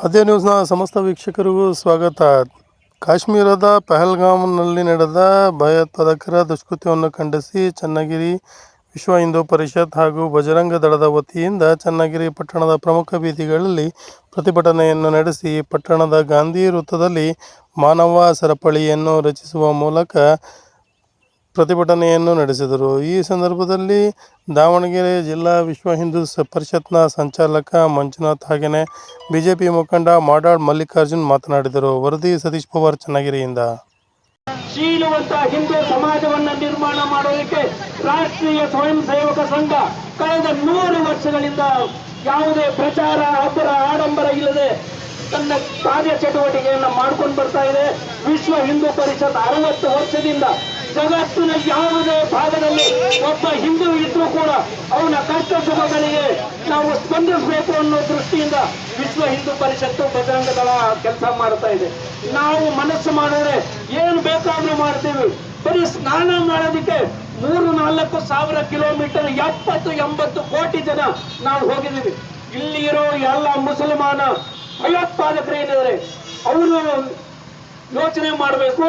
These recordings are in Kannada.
ಅದೇ ನ್ಯೂಸ್ನ ಸಮಸ್ತ ವೀಕ್ಷಕರಿಗೂ ಸ್ವಾಗತ. ಕಾಶ್ಮೀರದ ಪಹಲ್ಗಾಮ್ನಲ್ಲಿ ನಡೆದ ಭಯೋತ್ಪಾದಕರ ದುಷ್ಕೃತ್ಯವನ್ನು ಖಂಡಿಸಿ ಚನ್ನಗಿರಿ ವಿಶ್ವ ಹಿಂದೂ ಪರಿಷತ್ ಹಾಗೂ ಬಜರಂಗ ದಳದ ವತಿಯಿಂದ ಚನ್ನಗಿರಿ ಪಟ್ಟಣದ ಪ್ರಮುಖ ಬೀದಿಗಳಲ್ಲಿ ಪ್ರತಿಭಟನೆಯನ್ನು ನಡೆಸಿ ಪಟ್ಟಣದ ಗಾಂಧಿ ವೃತ್ತದಲ್ಲಿ ಮಾನವ ಸರಪಳಿಯನ್ನು ರಚಿಸುವ ಮೂಲಕ ಪ್ರತಿಭಟನೆಯನ್ನು ನಡೆಸಿದರು. ಈ ಸಂದರ್ಭದಲ್ಲಿ ದಾವಣಗೆರೆ ಜಿಲ್ಲಾ ವಿಶ್ವ ಹಿಂದೂ ಪರಿಷತ್ನ ಸಂಚಾಲಕ ಮಂಜುನಾಥ್ ಹಾಗೆಯೇ ಬಿಜೆಪಿ ಮುಖಂಡ ಮಾಡಾಳ್ ಮಲ್ಲಿಕಾರ್ಜುನ್ ಮಾತನಾಡಿದರು. ವರದಿ ಸತೀಶ್ ಪವಾರ್ ಚನ್ನಗಿರಿಯಿಂದ. ಶೀಲವಂತ ಹಿಂದೂ ಸಮಾಜವನ್ನು ನಿರ್ಮಾಣ ಮಾಡೋದಕ್ಕೆ ರಾಷ್ಟ್ರೀಯ ಸ್ವಯಂ ಸೇವಕ ಸಂಘ ಕಳೆದ ನೂರು ವರ್ಷಗಳಿಂದ ಯಾವುದೇ ಪ್ರಚಾರ ಅಬ್ಬರ ಆಡಂಬರ ಇಲ್ಲದೆ ತನ್ನ ಕಾರ್ಯಚಟುವಟಿಕೆಯನ್ನು ಮಾಡ್ಕೊಂಡು ಬರ್ತಾ ಇದೆ. ವಿಶ್ವ ಹಿಂದೂ ಪರಿಷತ್ ಅರವತ್ತು ವರ್ಷದಿಂದ ಜಗತ್ತಿನ ಯಾವುದೇ ಭಾಗದಲ್ಲಿ ಒಬ್ಬ ಹಿಂದೂ ಇದ್ರೂ ಕೂಡ ಅವನ ಕಷ್ಟ ಸುಖಗಳಿಗೆ ನಾವು ಸ್ಪಂದಿಸಬೇಕು ಅನ್ನೋ ದೃಷ್ಟಿಯಿಂದ ವಿಶ್ವ ಹಿಂದೂ ಪರಿಷತ್ತು ಬಜರಂಗ ಕೆಲಸ ಮಾಡ್ತಾ ಇದೆ. ನಾವು ಮನಸ್ಸು ಮಾಡಿದ್ರೆ ಏನು ಬೇಕಾದ್ರೂ ಮಾಡ್ತೀವಿ. ಬರೀ ಸ್ನಾನ ಮಾಡೋದಕ್ಕೆ ಮೂರು ನಾಲ್ಕು ಸಾವಿರ ಕಿಲೋಮೀಟರ್ ಎಪ್ಪತ್ತು, ಎಂಬತ್ತು ಕೋಟಿ ಜನ ನಾವು ಹೋಗಿದ್ದೀವಿ. ಇಲ್ಲಿ ಇರೋ ಎಲ್ಲ ಮುಸಲ್ಮಾನ ಭಯೋತ್ಪಾದಕರು ಏನಿದ್ದಾರೆ ಅವರು ಯೋಚನೆ ಮಾಡಬೇಕು.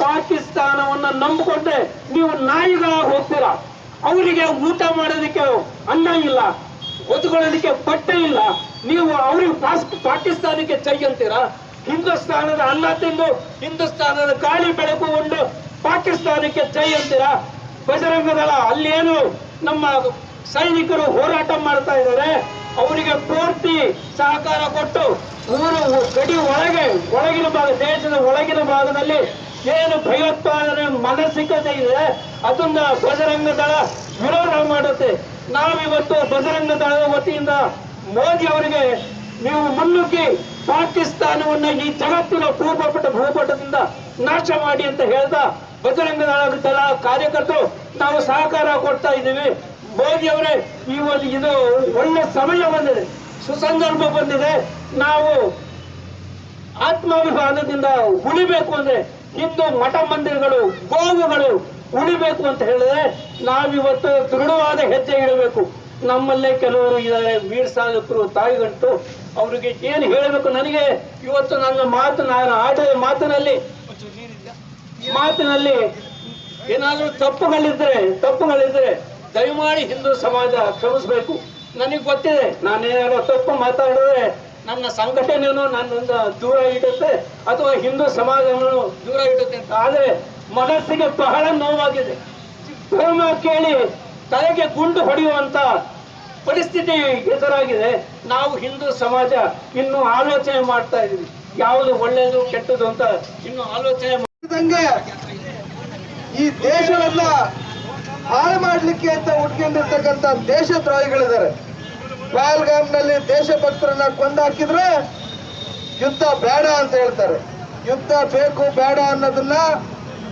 ಪಾಕಿಸ್ತಾನವನ್ನ ನಂಬಿಕೊಂಡ್ರೆ ನೀವು ನಾಯಿಗಳ ಹೋಗ್ತೀರಾ? ಅವರಿಗೆ ಊಟ ಮಾಡೋದಕ್ಕೆ ಅನ್ನ ಇಲ್ಲ, ಹೊತ್ಕೊಳ್ಳೋದಕ್ಕೆ ಬಟ್ಟೆ ಇಲ್ಲ. ನೀವು ಅವ್ರಿಗೆ ಪಾಕಿಸ್ತಾನಕ್ಕೆ ಚೈ ಅಂತೀರಾ? ಹಿಂದೂಸ್ತಾನದ ಅನ್ನ ತಿಂದು ಹಿಂದೂಸ್ತಾನದ ಗಾಳಿ ಬೆಳಕು ಉಂಡು ಪಾಕಿಸ್ತಾನಕ್ಕೆ ಚೈ ಅಂತೀರಾ? ಬಜರಂಗ ದಳ ಅಲ್ಲೇನು ನಮ್ಮ ಸೈನಿಕರು ಹೋರಾಟ ಮಾಡ್ತಾ ಇದ್ದಾರೆ? ಅವರಿಗೆ ಪೂರ್ತಿ ಸಹಕಾರ ಕೊಟ್ಟು ಊರು, ಗಡಿ ಒಳಗೆ, ಒಳಗಿನ ಭಾಗ, ದೇಶದ ಒಳಗಿನ ಭಾಗದಲ್ಲಿ ಏನು ಭಯೋತ್ಪಾದನೆ ಮಾನಸಿಕತೆ ಇದೆ ಅದನ್ನ ಬಜರಂಗ ದಳ ವಿರೋಧ ಮಾಡುತ್ತೆ. ನಾವಿವತ್ತು ಬಜರಂಗ ದಳದ ವತಿಯಿಂದ ಮೋದಿ ಅವರಿಗೆ ನೀವು ಮುನ್ನುಗ್ಗಿ ಪಾಕಿಸ್ತಾನವನ್ನ ಈ ಜಗತ್ತಿನ ಭೂಪಟ ಭೂಪಟದಿಂದ ನಾಶ ಮಾಡಿ ಅಂತ ಹೇಳ್ತಾ ಬಜರಂಗ ದಳ ಕಾರ್ಯಕರ್ತರು, ನಾವು ಸಹಕಾರ ಕೊಡ್ತಾ ಇದ್ದೀವಿ. ಮೋದಿ ಅವರೇ, ಈ ಒಂದು ಇದು ಒಳ್ಳೆ ಸಮಯ ಬಂದಿದೆ, ಸುಸಂದರ್ಭ ಬಂದಿದೆ. ನಾವು ಆತ್ಮಾಭಿಮಾನದಿಂದ ಉಳಿಬೇಕು ಅಂದ್ರೆ ಹಿಂದೂ ಮಠ ಮಂದಿರಗಳು, ಗೋವುಗಳು ಉಳಿಬೇಕು ಅಂತ ಹೇಳಿದ್ರೆ ನಾವಿವತ್ತು ದೃಢವಾದ ಹೆಜ್ಜೆ ಇಡಬೇಕು. ನಮ್ಮಲ್ಲೇ ಕೆಲವರು ಇದ್ದಾರೆ, ವೀರ ಸಾಧಕರು, ತಾಯಿಗಂಟು, ಅವರಿಗೆ ಏನು ಹೇಳಬೇಕು ನನಗೆ? ಇವತ್ತು ನನ್ನ ಮಾತು ನಾನು ಆಡಿದ ಮಾತಿನಲ್ಲಿ ಮಾತಿನಲ್ಲಿ ಏನಾದರೂ ತಪ್ಪುಗಳಿದ್ರೆ ತಪ್ಪುಗಳಿದ್ರೆ ದಯಮಾಡಿ ಹಿಂದೂ ಸಮಾಜ ಕ್ಷಮಿಸಬೇಕು. ನನಗೆ ಗೊತ್ತಿದೆ, ನಾನೇನಾದ್ರೂ ತಪ್ಪು ಮಾತಾಡಿದ್ರೆ ನನ್ನ ಸಂಘಟನೆಯನ್ನು ನನ್ನಿಂದ ದೂರ ಇಡುತ್ತೆ ಅಥವಾ ಹಿಂದೂ ಸಮಾಜವನ್ನು ದೂರ ಇಡುತ್ತೆ ಅಂತ. ಆದರೆ ಮನಸ್ಸಿಗೆ ಬಹಳ ನೋವಾಗಿದೆ. ಧರ್ಮ ಕೇಳಿ ತಲೆಗೆ ಗುಂಡು ಹೊಡೆಯುವಂತ ಪರಿಸ್ಥಿತಿ ಎದುರಾಗಿದೆ. ನಾವು ಹಿಂದೂ ಸಮಾಜ ಇನ್ನು ಆಲೋಚನೆ ಮಾಡ್ತಾ ಇದೀವಿ ಯಾವುದು ಒಳ್ಳೆಯದು ಕೆಟ್ಟದು ಅಂತ ಇನ್ನು ಆಲೋಚನೆ ಮಾಡಿದಂಗೆ ಈ ದೇಶವನ್ನ ಹಾಳು ಮಾಡ್ಲಿಕ್ಕೆ ಅಂತ ಹುಟ್ಕೊಂಡಿರ್ತಕ್ಕಂಥ ದೇಶದ್ರೋಹಿಗಳಿದ್ದಾರೆ. ಪಹಲ್ಗಾಮ್ನಲ್ಲಿ ದೇಶಭಕ್ತರನ್ನ ಕೊಂದಾಕಿದ್ರೆ ಯುದ್ಧ ಬೇಡ ಅಂತ ಹೇಳ್ತಾರೆ. ಯುದ್ಧ ಬೇಕು, ಬೇಡ ಅನ್ನೋದನ್ನ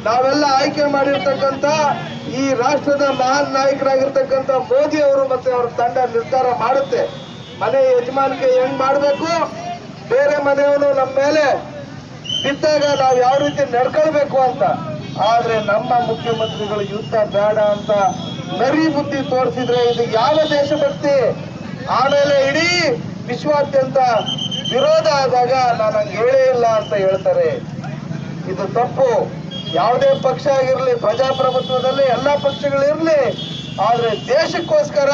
ನಾವೆಲ್ಲ ಆಯ್ಕೆ ಮಾಡಿರ್ತಕ್ಕಂಥ ಈ ರಾಷ್ಟ್ರದ ಮಹಾನ್ ನಾಯಕರಾಗಿರ್ತಕ್ಕಂಥ ಮೋದಿ ಅವರು ಮತ್ತೆ ಅವ್ರ ತಂಡ ನಿರ್ಧಾರ ಮಾಡುತ್ತೆ. ಮನೆ ಯಜಮಾನಿಕೆ ಹೆಂಗ್ ಮಾಡಬೇಕು? ಬೇರೆ ಮನೆಯವನು ನಮ್ಮ ಮೇಲೆ ಬಿದ್ದಾಗ ನಾವು ಯಾವ ರೀತಿ ನಡ್ಕೊಳ್ಬೇಕು ಅಂತ. ಆದ್ರೆ ನಮ್ಮ ಮುಖ್ಯಮಂತ್ರಿಗಳು ಯುದ್ಧ ಬೇಡ ಅಂತ ನರಿ ಬುದ್ಧಿ ತೋರಿಸಿದ್ರೆ ಇದು ಯಾವ ದೇಶಭಕ್ತಿ? ಆಮೇಲೆ ಇಡೀ ವಿಶ್ವಾದ್ಯಂತ ವಿರೋಧ ಆದಾಗ ನಾನು ಹಂಗೆ ಹೇಳೇ ಇಲ್ಲ ಅಂತ ಹೇಳ್ತಾರೆ. ಇದು ತಪ್ಪು. ಯಾವುದೇ ಪಕ್ಷ ಆಗಿರಲಿ, ಪ್ರಜಾಪ್ರಭುತ್ವದಲ್ಲಿ ಎಲ್ಲ ಪಕ್ಷಗಳಿರಲಿ ಆದರೆ ದೇಶಕ್ಕೋಸ್ಕರ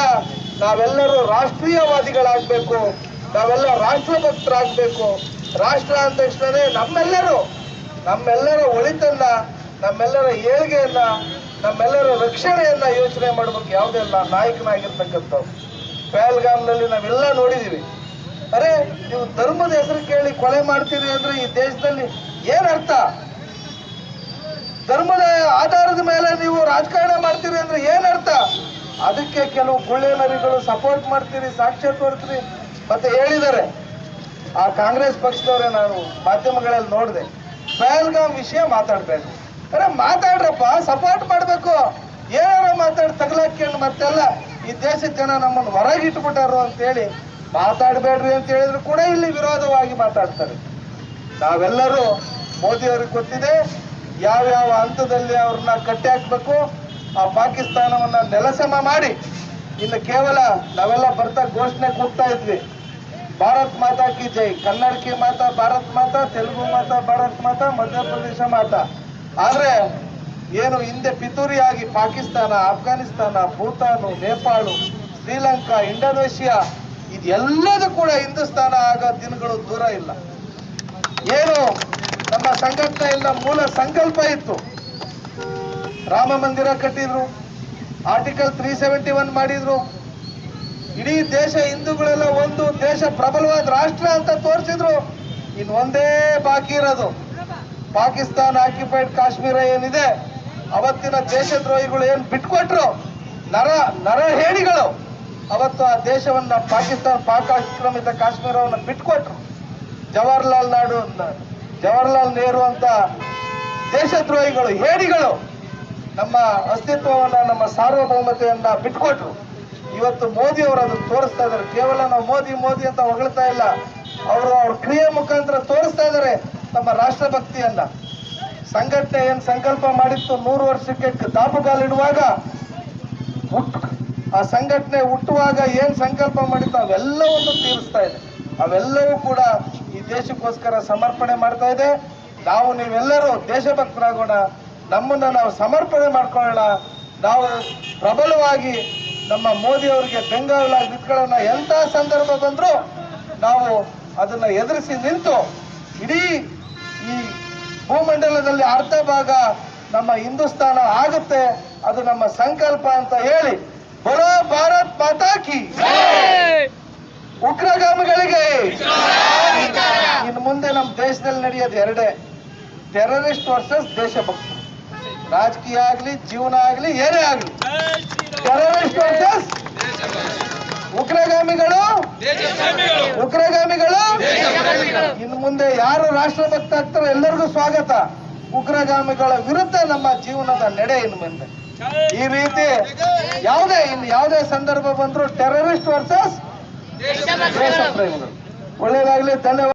ನಾವೆಲ್ಲರೂ ರಾಷ್ಟ್ರೀಯವಾದಿಗಳಾಗಬೇಕು, ನಾವೆಲ್ಲ ರಾಷ್ಟ್ರಭಕ್ತರಾಗಬೇಕು. ರಾಷ್ಟ್ರ ಅಂದ ತಕ್ಷಣವೇ ನಮ್ಮೆಲ್ಲರೂ, ನಮ್ಮೆಲ್ಲರ ಒಳಿತನ್ನ, ನಮ್ಮೆಲ್ಲರ ಏಳ್ಗೆಯನ್ನ, ನಮ್ಮೆಲ್ಲರ ರಕ್ಷಣೆಯನ್ನ ಯೋಚನೆ ಮಾಡ್ಬೇಕು. ಯಾವುದೆಲ್ಲ ನಾಯಕನಾಗಿರ್ತಕ್ಕಂಥವ್ರು. ಪಹಲ್ಗಾಮ್ನಲ್ಲಿ ನಾವೆಲ್ಲ ನೋಡಿದ್ದೀವಿ ಅರೆ, ನೀವು ಧರ್ಮದ ಹೆಸರು ಕೇಳಿ ಕೊಲೆ ಮಾಡ್ತೀರಿ ಅಂದ್ರೆ ಈ ದೇಶದಲ್ಲಿ ಏನ್ ಅರ್ಥ? ಧರ್ಮದ ಆಧಾರದ ಮೇಲೆ ನೀವು ರಾಜಕಾರಣ ಮಾಡ್ತೀರಿ ಅಂದ್ರೆ ಏನ್ ಅರ್ಥ? ಅದಕ್ಕೆ ಕೆಲವು ಗುಳ್ಳೆ ನರಿಗಳು ಸಪೋರ್ಟ್ ಮಾಡ್ತೀರಿ, ಸಾಕ್ಷ್ಯ ತೋರ್ತೀರಿ ಮತ್ತೆ ಹೇಳಿದ್ದಾರೆ. ಆ ಕಾಂಗ್ರೆಸ್ ಪಕ್ಷದವರೇ ನಾನು ಮಾಧ್ಯಮಗಳಲ್ಲಿ ನೋಡಿದೆ. ಪಹಲ್ಗಾಮ್ ವಿಷಯ ಮಾತಾಡ್ಬೇಡಿ ಅರೆ, ಮಾತಾಡ್ರಪ್ಪ ಸಪೋರ್ಟ್ ಮಾಡ್ಬೇಕು. ಏನಾರ ಮಾತಾಡಿ ತಗಲಾಕೊಂಡು ಮತ್ತೆಲ್ಲ ಈ ದೇಶದ ಜನ ನಮ್ಮನ್ನು ಹೊರಗಿಟ್ಬಿಟ್ಟಾರು ಅಂತೇಳಿ ಮಾತಾಡಬೇಡ್ರಿ ಅಂತ ಹೇಳಿದ್ರು ಕೂಡ ಇಲ್ಲಿ ವಿರೋಧವಾಗಿ ಮಾತಾಡ್ತಾರೆ. ನಾವೆಲ್ಲರೂ ಮೋದಿ ಅವ್ರಿಗೆ ಗೊತ್ತಿದೆ ಯಾವ್ಯಾವ ಹಂತದಲ್ಲಿ ಅವ್ರನ್ನ ಕಟ್ಟಿ ಹಾಕ್ಬೇಕು ಆ ಪಾಕಿಸ್ತಾನವನ್ನ ನೆಲಸಮ ಮಾಡಿ. ಇನ್ನು ಕೇವಲ ನಾವೆಲ್ಲ ಬರ್ತಾ ಘೋಷಣೆ ಕೂಗ್ತಾ ಇದ್ವಿ. ಭಾರತ್ ಮಾತಾ ಕಿ ಜೈ. ಕನ್ನಡಕಿ ಮಾತಾ ಭಾರತ್ ಮಾತಾ, ತೆಲುಗು ಮಾತಾ ಭಾರತ್ ಮಾತಾ, ಮಧ್ಯಪ್ರದೇಶ ಮಾತಾ. ಆದ್ರೆ ಏನು ಹಿಂದೆ ಪಿತೂರಿಯಾಗಿ ಪಾಕಿಸ್ತಾನ, ಆಫ್ಘಾನಿಸ್ತಾನ, ಭೂತಾನು, ನೇಪಾಳು, ಶ್ರೀಲಂಕಾ, ಇಂಡೋನೇಷಿಯಾ ಇದೆಲ್ಲದೂ ಕೂಡ ಹಿಂದೂಸ್ತಾನ ಆಗೋ ದಿನಗಳು ದೂರ ಇಲ್ಲ. ಏನು ನಮ್ಮ ಸಂಘಟನೆಯಿಂದ ಮೂಲ ಸಂಕಲ್ಪ ಇತ್ತು. ರಾಮ ಮಂದಿರ ಕಟ್ಟಿದ್ರು, ಆರ್ಟಿಕಲ್ ತ್ರೀ ಸೆವೆಂಟಿ ಒನ್ ಮಾಡಿದ್ರು. ಇಡೀ ದೇಶ ಹಿಂದೂಗಳೆಲ್ಲ ಒಂದು ದೇಶ ಪ್ರಬಲವಾದ ರಾಷ್ಟ್ರ ಅಂತ ತೋರಿಸಿದ್ರು. ಇನ್ನು ಒಂದೇ ಬಾಕಿ ಇರೋದು. ಪಾಕಿಸ್ತಾನ ಆಕ್ಯುಪೈಡ್ ಕಾಶ್ಮೀರ ಏನಿದೆ? ಅವತ್ತಿನ ದೇಶದ್ರೋಹಿಗಳು ಏನು ಬಿಟ್ಕೊಟ್ರು? ನರ ನರ ಹೇಡಿಗಳು ಅವತ್ತು ಆ ದೇಶವನ್ನ ಪಾಕಿಸ್ತಾನ ಪಾಕ್ ಆಕ್ರಮಿತ ಕಾಶ್ಮೀರವನ್ನ ಬಿಟ್ಕೊಟ್ರು. ಜವಾಹರ್ಲಾಲ್ ನಾಡು, ಜವಾಹರ್ಲಾಲ್ ನೆಹರು ಅಂತ ದೇಶದ್ರೋಹಿಗಳು ಹೇಡಿಗಳು ನಮ್ಮ ಅಸ್ತಿತ್ವವನ್ನ, ನಮ್ಮ ಸಾರ್ವಭೌಮತೆಯನ್ನ ಬಿಟ್ಕೊಟ್ರು. ಇವತ್ತು ಮೋದಿ ಅವರು ಅದನ್ನು ತೋರಿಸ್ತಾ ಇದ್ದಾರೆ. ಕೇವಲ ನಾವು ಮೋದಿ ಮೋದಿ ಅಂತ ಹೊಗಳ್ತಾ ಇಲ್ಲ. ಅವರು ಅವ್ರ ಕ್ರಿಯೆ ಮುಖಾಂತರ ತೋರಿಸ್ತಾ ಇದ್ದಾರೆ ನಮ್ಮ ರಾಷ್ಟ್ರಭಕ್ತಿಯನ್ನ. ಸಂಘಟನೆ ಏನು ಸಂಕಲ್ಪ ಮಾಡಿತ್ತು. ನೂರು ವರ್ಷಕ್ಕೆ ದಾಪುಗಾಲಿಡುವಾಗ ಹುಟ್ಟು ಆ ಸಂಘಟನೆ ಹುಟ್ಟುವಾಗ ಏನು ಸಂಕಲ್ಪ ಮಾಡಿತ್ತು ಅವೆಲ್ಲವನ್ನು ತೀರಿಸ್ತಾ ಇದೆ. ಅವೆಲ್ಲವೂ ಕೂಡ ಈ ದೇಶಕ್ಕೋಸ್ಕರ ಸಮರ್ಪಣೆ ಮಾಡ್ತಾ ಇದೆ. ನಾವು ನೀವೆಲ್ಲರೂ ದೇಶಭಕ್ತರಾಗೋಣ. ನಮ್ಮನ್ನು ನಾವು ಸಮರ್ಪಣೆ ಮಾಡ್ಕೊಳ್ಳೋಣ. ನಾವು ಪ್ರಬಲವಾಗಿ ನಮ್ಮ ಮೋದಿ ಅವರಿಗೆ ಬೆಂಗಾವಲಾಗಿ ನಿಂತ್ಕೊಳ್ಳೋಣ. ಎಂಥ ಸಂದರ್ಭ ಬಂದರೂ ನಾವು ಅದನ್ನ ಎದುರಿಸಿ ನಿಂತು ಇಡೀ ಭೂಮಂಡಲದಲ್ಲಿ ಅರ್ಧ ಭಾಗ ನಮ್ಮ ಹಿಂದೂಸ್ತಾನ ಆಗುತ್ತೆ. ಅದು ನಮ್ಮ ಸಂಕಲ್ಪ ಅಂತ ಹೇಳಿ ಬರೋ ಭಾರತ್ ಮಾತಾಕಿ ಉಗ್ರಗಾಮಿಗಳಿಗೆ ಇನ್ನು ಮುಂದೆ ನಮ್ಮ ದೇಶದಲ್ಲಿ ನಡೆಯೋದು ಎರಡೇ. ಟೆರರಿಸ್ಟ್ ವರ್ಸಸ್ ದೇಶಭಕ್ತಿ. ರಾಜಕೀಯ ಆಗ್ಲಿ, ಜೀವನ ಆಗ್ಲಿ, ಏನೇ ಆಗ್ಲಿ. ಟೆರರಿಸ್ಟ್ ವರ್ಸಸ್ ಉಗ್ರಗಾಮಿಗಳು? ಉಗ್ರಗಾಮಿಗಳು? ಇನ್ನು ಮುಂದೆ ಯಾರು ರಾಷ್ಟ್ರಭಕ್ತ ಆಗ್ತಾರೋ ಎಲ್ಲರಿಗೂ ಸ್ವಾಗತ. ಉಗ್ರಗಾಮಿಗಳ ವಿರುದ್ಧ ನಮ್ಮ ಜೀವನದ ನಡೆ ಇನ್ನು ಮುಂದೆ. ಈ ರೀತಿ ಯಾವುದೇ ಇನ್ನು ಯಾವುದೇ ಸಂದರ್ಭ ಬಂದ್ರು ಟೆರರಿಸ್ಟ್ ವರ್ಸಸ್ ದೇಶ ಪ್ರೇಮಿಗಳು ಒಳ್ಳೇದಾಗ್ಲಿ ಧನ್ಯವಾದ.